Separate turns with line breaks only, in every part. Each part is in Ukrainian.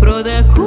pro.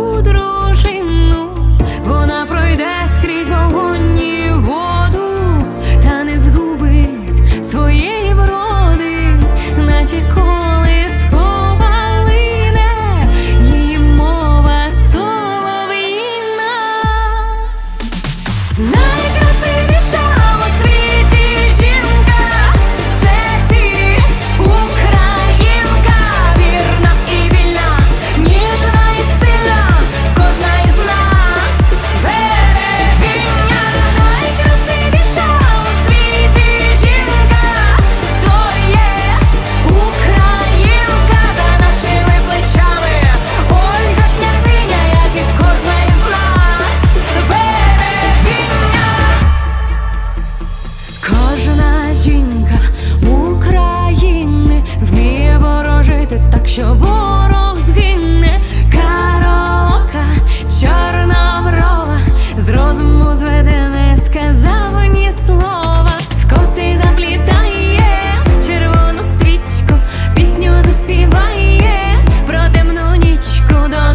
що ворог згине карока, чорна брова, з розуму зведе, не сказав ні слова, в коси заплітає червону стрічку, пісню заспіває про темну нічку. до.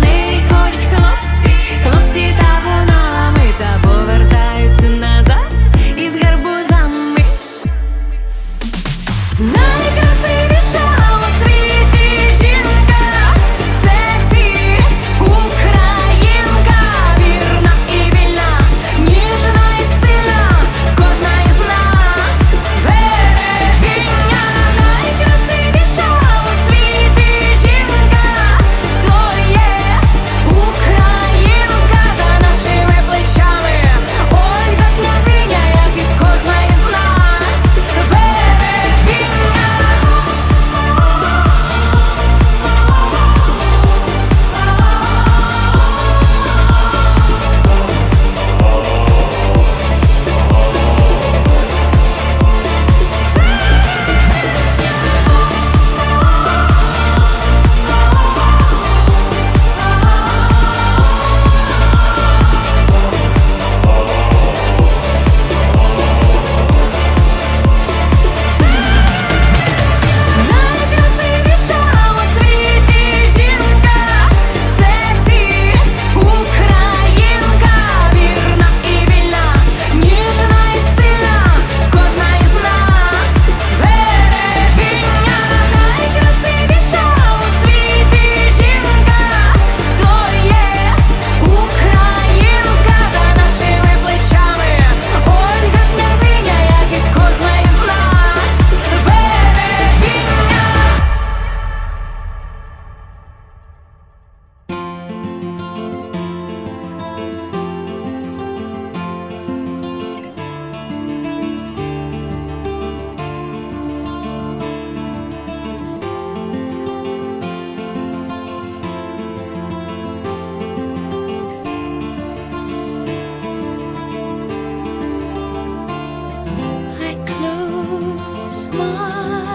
My.